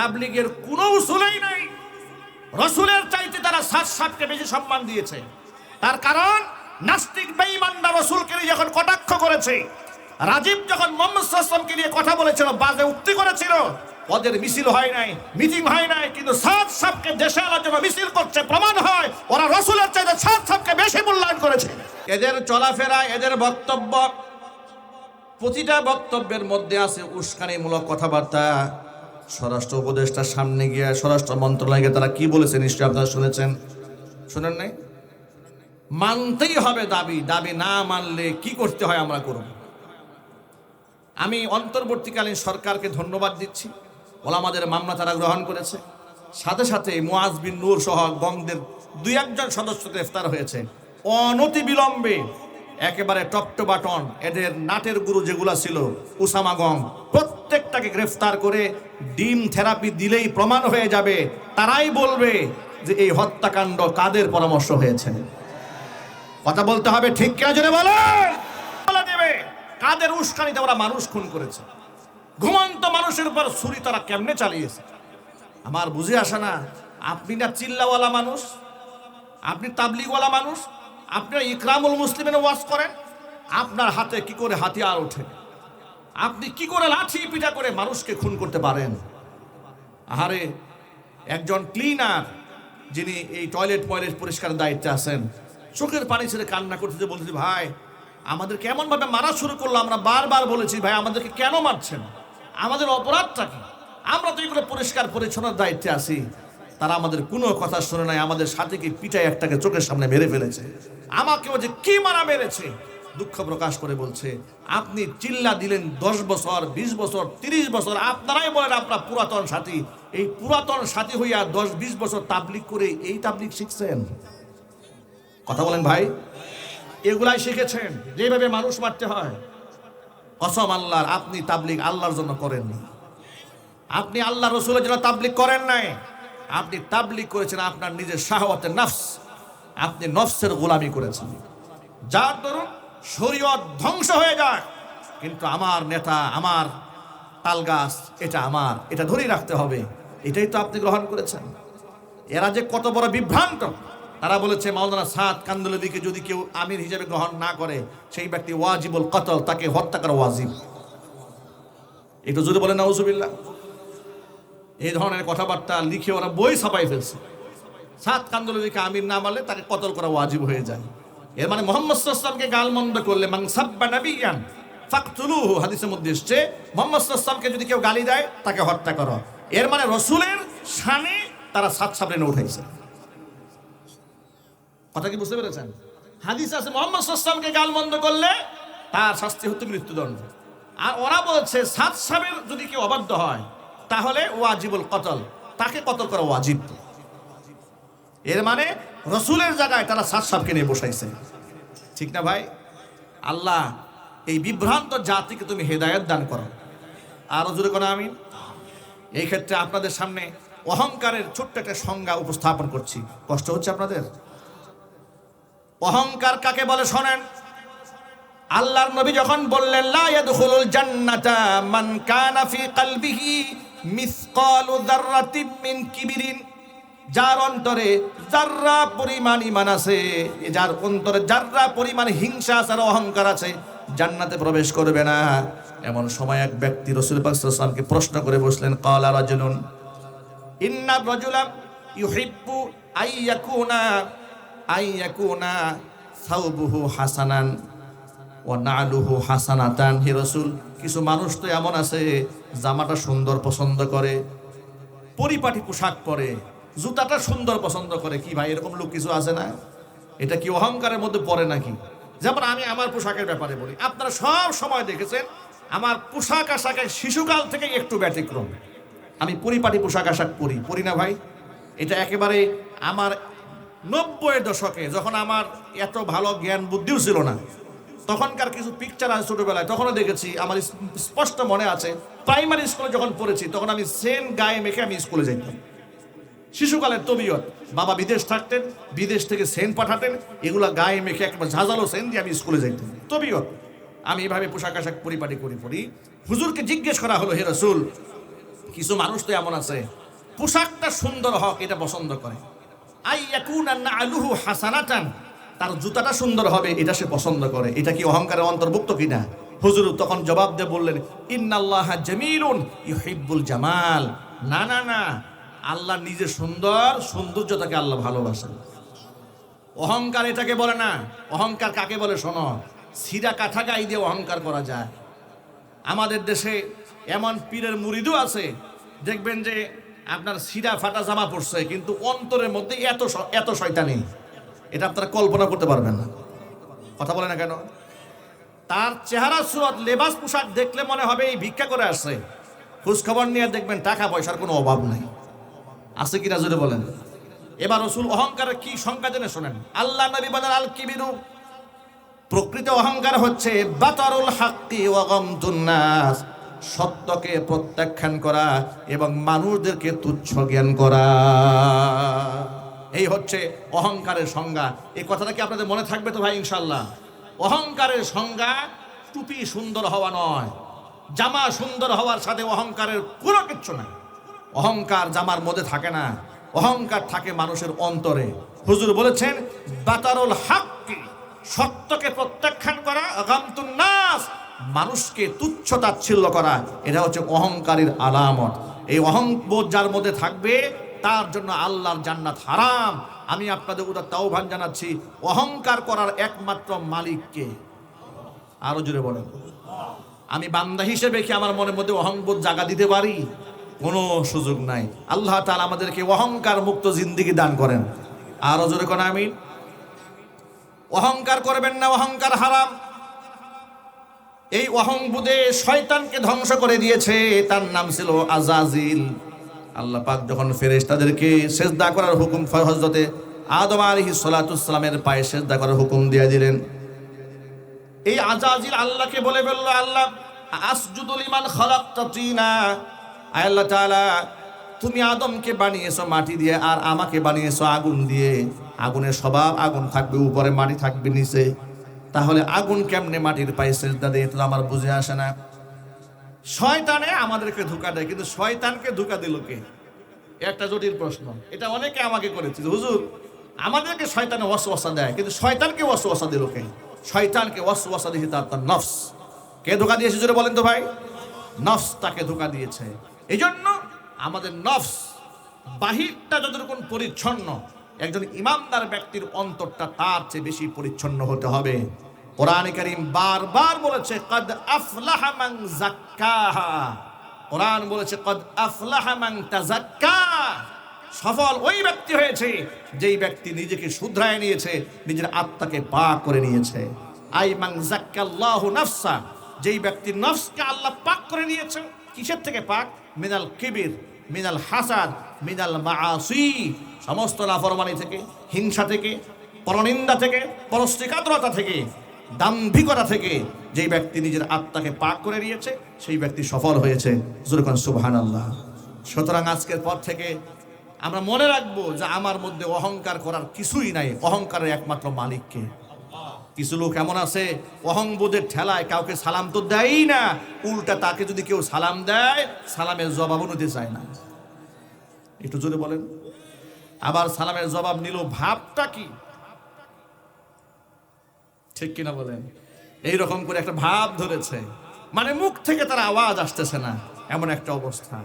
তাবলিগের কোনো উসুলেই নাই। রসুলের চাইতে তারা সাত সাতকে বেশি সম্মান দিয়েছে। তার কারণ, নাস্তিক বেঈমানরা রসুলকে নিয়ে যখন কটাক্ষ করেছে, রাজীব যখন মোহাম্মদ সাল্লামকে নিয়ে কথা বলেছিল, বাজে উক্তি করেছিল ওদের মিছিল হয় নাই, মিটিং হয় নাই, কিন্তু সাত সাপকে দেশে আনার জন্য মিছিল করছে, প্রমাণ হয়, ওরা রসুলের চাইতে সাত সাপকে বেশি মূল্যায়ন করেছে। এদের চলাফেরা, এদের বক্তব্য, প্রতিটা বক্তব্যের মধ্যে আছে উস্কানিমূলক কথাবার্তা। স্বরাষ্ট্র উপদেষ্টার সামনে গিয়ে স্বরাষ্ট্র মন্ত্রণালয়ে গিয়ে তারা কি বলেছে নিশ্চয়ই আপনারা শুনেছেন? শুনেন নাই? মানতেই হবে দাবি। দাবি না মানলে কি করতে হয় আমরা করব? আমি অন্তর্বর্তীকালীন সরকারকে ধন্যবাদ দিচ্ছি। ওলামাদের মামলা তারা গ্রহণ করেছে। সাথে সাথে মুআজ বিন নূর সহ গংদের দুই একজন সদস্য গ্রেফতার হয়েছে। অনতি বিলম্বে একেবারে টপ টু বাটন, এদের নাটের গুরু যেগুলা ছিল, উসামা গং, প্রত্যেকটাকে গ্রেফতার করে ডিম থেরাপি দিলেই প্রমাণ হয়ে যাবে। তারাই বলবে যে এই হত্যাকাণ্ড কাদের পরামর্শ হয়েছে। কথা বলতে হবে ঠিক জন্য বলেন বলে দেবে, কাদের উস্কানিতে ওরা মানুষ খুন করেছে। ঘুমন্ত মানুষের উপর ছুরি তারা কেমনে চালিয়েছে? আমার বুঝে আসে না, আপনি না চিল্লাওয়ালা মানুষ? আপনি তাবলিগওয়ালা মানুষ? আপনি ইকরামুল মুসলিমের ওয়াজ করেন, আপনার হাতে কি করে হাতিয়ার ওঠে? আপনি কি করে লাঠি পিঠা করে মানুষকে খুন করতে পারেন? আহারে, একজন ক্লিনার যিনি এই টয়লেট ময়লেট পরিষ্কারের দায়িত্বে আছেন, চোখের পানি ছেড়ে কান্না করতে বলছি ভাই আমাদের কেমন ভাবে মারা শুরু করল, আমরা বারবার বলেছি, ভাই, আমাদেরকে কেন মারছেন? আমাদের অপরাধটা কি? আমরা তো এগুলো পরিষ্কার পরিচ্ছন্নতার দায়িত্বে আছি। তারা আমাদের কোনো কথা শুনে নাই, আমাদের সাথে কি পিটাই একটাকে চোখের সামনে মেরে ফেলেছে। আমাকেও যে কি মারা মেরেছে? দুঃখ প্রকাশ করে বলছে, আপনি চিল্লা দিলেন দশ বছর, বিশ বছর, তিরিশ বছর, আপনারাই বলেন আপনার পুরাতন সাথী। এই পুরাতন সাথী হইয়া দশ, বিশ বছর তাবলিক করে এই তাবলিক শিখছেন? কথা বলেন ভাই। এগুলাই শিখেছেন, যেভাবে মানুষ মারতে হয়। কসম আল্লাহর, আপনি তাবলিক আল্লাহর জন্য করেননি। আপনি আল্লাহ রসুলের জন্য তাবলিক করেন নাই। আপনি তাবলিক করেছেন আপনার নিজের শাহওয়াতের নফস। আপনি নফসের গোলামি করেছেন। যার দরুন শরীয়ত ধ্বংস হয়ে যায়। কিন্তু আমার নেতা, আমার তালগাছ, এটা আমার। এটা ধরেই রাখতে হবে। এটাই তো আপনি গ্রহণ করেছেন। এরা যে কত বড় বিভ্রান্ত। তারা বলেছে, মাওলানা সাদ কান্দুলবিকে যদি কেউ আমির হিসেবে গ্রহণ না করে, সেই ব্যক্তি ওয়াজিবুল কতল, তাকে হত্যা করা ওয়াজিব। এটা যদি বলেন, নাউজুবিল্লাহ। এই ধরনের কথাবার্তা লিখে ওরা বই ছাপাই ফেলছে। সাত কান্দুলবিকে আমির না মারলে তাকে কতল করা ওয়াজিব হয়ে যায়। এর মানে মোহাম্মদ সাল্লামকে গালমন্দ করলে হাদিসের মধ্যে এসছে, মোহাম্মদ সাল্লামকে যদি কেউ গালি দেয়, তাকে হত্যা করো। এর মানে রসুলের শানে তারা সাত সাবরেনে উঠাইছে। কথা কি বুঝতে পেরেছেন? হাদিস আছে, মোহাম্মদ সাল্লামকে গালমন্দ করলে তার শাস্তি হচ্ছে মৃত্যুদণ্ড। আর ওরা বলছে, সাত সাবের যদি কেউ অবাধ্য হয় তাহলে ওয়াজিবুল কতল। তাকে কতল করা ওয়াজিব? এর মানে রসুলের জায়গায় তারা সাত সাবকে নিয়ে বসাইছে। ঠিক না ভাই? আল্লাহ, এই বিভ্রান্ত জাতিকে তুমি হেদায়ত দান করো। আরও জোরে কোনো আমি এই ক্ষেত্রে আপনাদের সামনে অহংকারের ছোট্ট একটা সংজ্ঞা উপস্থাপন করছি। কষ্ট হচ্ছে আপনাদের? অহংকার কাকে বলে শোনেন? আল্লাহর নবী যখন বললেন, লা ইয়াদখুলুল জান্নাতা মান কানা ফি কলবিহি মিসকালু যাররাতিন মিন কিবিরিন। যার অন্তরে যাররা পরিমাণ ইমান আছে যার অন্তরে যাররা পরিমাণ হিংসা আছে আর অহংকার আছে, জান্নাতে প্রবেশ করবে না। এমন সময় এক ব্যক্তি রসুল পাক সাল্লাল্লাহু আলাইহি ওয়াসাল্লামকে প্রশ্ন করে বসলেন, কালা রাজুলুন, ইন্না রাজুলা ইউহিব্বু আইয়াকুনা আইয়াকুনা সাউবুহু হাসানান। ও নালুহু হাসানাতান। হে রসুল, কিছু মানুষ তো এমন আছে, জামাটা সুন্দর পছন্দ করে, পরিপাটি পোশাক পরে, জুতাটা সুন্দর পছন্দ করে। কি ভাই, এরকম লোক কিছু আছে না? এটা কি অহংকারের মধ্যে পড়ে নাকি? যেমন আমি আমার পোশাকের ব্যাপারে বলি, আপনারা সব সময় দেখেছেন, আমার পোশাক আশাকের শিশুকাল থেকে একটু ব্যতিক্রম। আমি পরিপাটি পোশাক আশাক পরি পরি না ভাই। এটা একেবারে আমার নব্বইয়ের দশকে, যখন আমার এত ভালো জ্ঞান বুদ্ধিও ছিল না। তখনকার কিছু পিকচার আছে ছোটবেলায়, তখনও দেখেছি। আমার স্পষ্ট মনে আছে প্রাইমারি স্কুলে যখন পড়েছি, তখন আমি সেন গায়ে মেখে আমি স্কুলে যাইতাম। শিশুকালের তবিয়ত, বাবা বিদেশ থাকতেন, বিদেশ থেকে সেন পাঠাতেন, এগুলা গায়ে মেখে একেবারে ঝাঁঝালো সেন দিয়ে আমি স্কুলে যাইতাম। তবিয়ত, আমি এভাবে পোশাক আশাক পরিপাটি করি পড়ি। হুজুরকে জিজ্ঞেস করা হলো, হে রসুল, কিছু মানুষ তো এমন আছে, পোশাকটা সুন্দর হক, এটা পছন্দ করে। আই আলুহু হাসানাতান তার জুতাটা সুন্দর হবে, এটা সে পছন্দ করে। এটা কি অহংকারের অন্তর্ভুক্ত কিনা? হুজুর তখন জবাব দিয়ে বললেন, ইন্নাল্লাহ জামিলুন ইউহিব্বুল জামাল। না না না, আল্লাহ নিজে সুন্দর সৌন্দর্যতাকে আল্লাহ ভালোবাসেন। অহংকার এটাকে বলে না, অহংকার কাকে বলে শোনো? সিরা কাঠা গাই দিয়ে অহংকার করা যায়। আমাদের দেশে এমন পীরের মুরিদও আছে, দেখবেন যে আপনার সিরা ফাটা জামা পড়ছে কিন্তু অন্তরের মধ্যে এত এত শয়তানি। এটা আপনারা কল্পনা করতে পারবেন না। কথা বলে না কেন? তার চেহারা, সুরত, লেবাস, পোশাক দেখলে মনে হবে এই ভিক্ষা করে আসছে। খোঁজখবর নিয়ে দেখবেন টাকা পয়সার কোনো অভাব নাই। আছে কিনা জোরে বলেন। এবার রসুল অহংকারের কি সংখ্যা জেনে শোনেন। আল্লাহ নবী বলেন আল কিবিরু প্রকৃত অহংকার হচ্ছে, বাতারুল হাক্কি ওয়াগমতুন নাস। সত্যকে প্রত্যাখ্যান করা এবং মানুষদেরকে তুচ্ছ জ্ঞান করা। এই হচ্ছে অহংকারের সংজ্ঞা। এই কথাটা কি আপনাদের মনে থাকবে তো ভাই ইনশাল্লাহ অহংকারের সংজ্ঞা টুপি সুন্দর হওয়া নয়, জামা সুন্দর হওয়ার সাথে অহংকারের কোনো কিচ্ছু নাই। অহংকার জামার মধ্যে থাকে না, অহংকার থাকে মানুষের অন্তরে। হুজুর বলেছেন, বাতারুল হাক্কি, সত্যকে প্রত্যাখ্যান করা আগামতুন নাস, মানুষকে তুচ্ছ তাচ্ছিল্য করা। এটা হচ্ছে অহংকারীর আলামত। এই অহংবোধ যার মধ্যে থাকবে তার জন্য আল্লাহর জান্নাত হারাম। আমি আপনাদের উদার তাওভান জানাচ্ছি, অহংকার করার একমাত্র মালিককে আরও জুড়ে বলেন। আমি বান্দা হিসেবে কি আমার মনের মধ্যে অহংবোধ জাগা দিতে পারি? কোনো সুযোগ নাই। আল্লাহ তাআলা আমাদেরকে অহংকার মুক্ত জিন্দিগি দান করেন। আরও জোরে কোন আমি অহংকার করবেন না, অহংকার হারাম। এই অহংবোধে শয়তানকে ধ্বংস করে দিয়েছে, তার নাম ছিল আজাজিল। আল্লাহ পাক যখন ফেরেশতাদেরকে সেজদা করার হুকুম হজরতে আদম আলহি সালাতুসসালামের পায়ে সেজদা করার হুকুম দিয়ে দিলেন। এই আজাজিল আল্লাহকে বলে বলল আল্লাহ আসজুদুল ইমান খালাকতা তিনা। আল্লাহ তাআলা, তুমি আদমকে বানিয়েছো মাটি দিয়ে আর আমাকে বানিয়েছো আগুন দিয়ে। আগুনের স্বভাব আগুন থাকবে, উপরে মাটি থাকবে, নিচে। তাহলে আগুন কেমনে মাটির পায়ে সেজদা দিয়ে তো আমার বুঝে আসে না। শয়তানে আমাদেরকে ধোকা দেয়, কিন্তু শয়তানকে ধোকা দিল কে? একটা জটিল প্রশ্ন। এটা অনেকে আমাকে করেছে হুজুর, আমাদেরকে শয়তানে ওয়াসওয়াসা দেয়, কিন্তু শয়তানকে ওয়াসওয়াসা দিল কে? শয়তানকে ওয়াসওয়াসা দিয়েছে তার তার নফস। কে ধোকা দিয়েছে, জোরে বলেন তো ভাই? নফস তাকে ধোকা দিয়েছে। এই জন্য আমাদের নফস বাহিরটা যতটুকু পরিচ্ছন্ন, একজন ইমানদার ব্যক্তির অন্তরটা তার চেয়ে বেশি পরিচ্ছন্ন হতে হবে। কোরআনে কারীম বারবার বলেছে, কদ আফলাহা মান যাক্কাহা। কোরআন বলেছে, কদ আফলাহা মান তাযাক্কা সফল ওই ব্যক্তি হয়েছে, যেই ব্যক্তি নিজেকে শুধরায় নিয়েছে, নিজের আত্মাকে পাক করে নিয়েছে। আই মান যাক্কাল্লাহু নাফসা। যেই ব্যক্তি নফসকে আল্লাহ পাক করে নিয়েছে, কিসের থেকে পাক? মিনাল কিবির, মিনাল হাসাদ, মিনাল মাআসি। সমস্ত নাফরমানি থেকে, হিংসা থেকে, পরনিন্দা থেকে পরশ্রিকাতরতা থেকে। দাম্ভিকতা থেকে যেই ব্যক্তি নিজের আত্মাকে পাক করে নিয়েছে, সেই ব্যক্তি সফল হয়েছে। জুরকান সুবহান আল্লাহ সুতরাং আজকের পর থেকে আমরা মনে রাখব যে আমার মধ্যে অহংকার করার কিছুই নাই। অহংকারের একমাত্র মালিককে। কিছু লোক এমন আছে, অহংবোধের ঠেলায় কাউকে সালাম তো দেয়ই না। উল্টা তাকে যদি কেউ সালাম দেয়, সালামের জবাবও নিতে চায় না। একটু জোরে বলেন। আবার সালামের জবাব নিল, ভাবটা কি? ঠিক কিনা বলেন? এই রকম করে একটা ভাব ধরেছে। মানে মুখ থেকে তার আওয়াজ আসতেছে না, এমন একটা অবস্থা।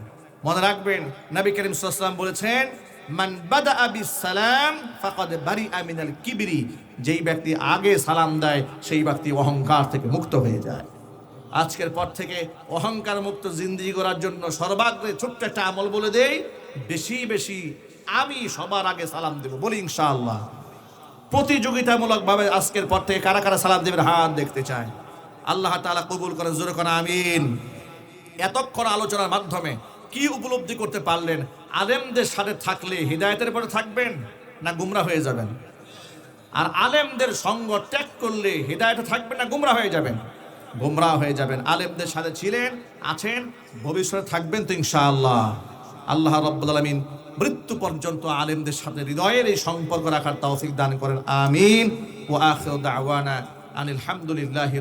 মনে রাখবেন, নবী করিম সাল্লাম বলেছেন, মান বাদা বিস সালাম ফাকাদ বারিআ মিনাল কিবরি। যেই ব্যক্তি আগে সালাম দেয়, সেই ব্যক্তি অহংকার থেকে মুক্ত হয়ে যায়। আজকের পর থেকে অহংকার মুক্ত জিন্দিগি করার জন্য সর্বাগ্রে ছোট্ট একটা আমল বলে দেই, বেশি বেশি আমি সবার আগে সালাম দেব। বলি ইনশাআল্লাহ। প্রতিযোগিতামূলকভাবে আজকের পর থেকে কারা কারা সালাম দেবেন? হাত দেখতে চায় আল্লাহ তাআলা কবুল করেন, জোরে আমিন। এতক্ষণ আলোচনার মাধ্যমে কি উপলব্ধি করতে পারলেন? আলেমদের সাথে থাকলে হৃদায়তের পরে থাকবেন না গুমরা হয়ে যাবেন? আর আলেমদের সঙ্গ ত্যাগ করলে হৃদায়তে থাকবেন না গুমরা হয়ে যাবেন? গুমরা হয়ে যাবেন। আলেমদের সাথে ছিলেন, আছেন, ভবিষ্যতে থাকবেন তো ইনশাআল্লাহ। আল্লাহ রব্বুল আলমিন মৃত্যু পর্যন্ত আলেমদের সাথে হৃদয়ের এই সম্পর্ক রাখার তৌফিক দান করেন। আমিন। ও আখির দাওয়ানা আনিল হামদুলিল্লাহি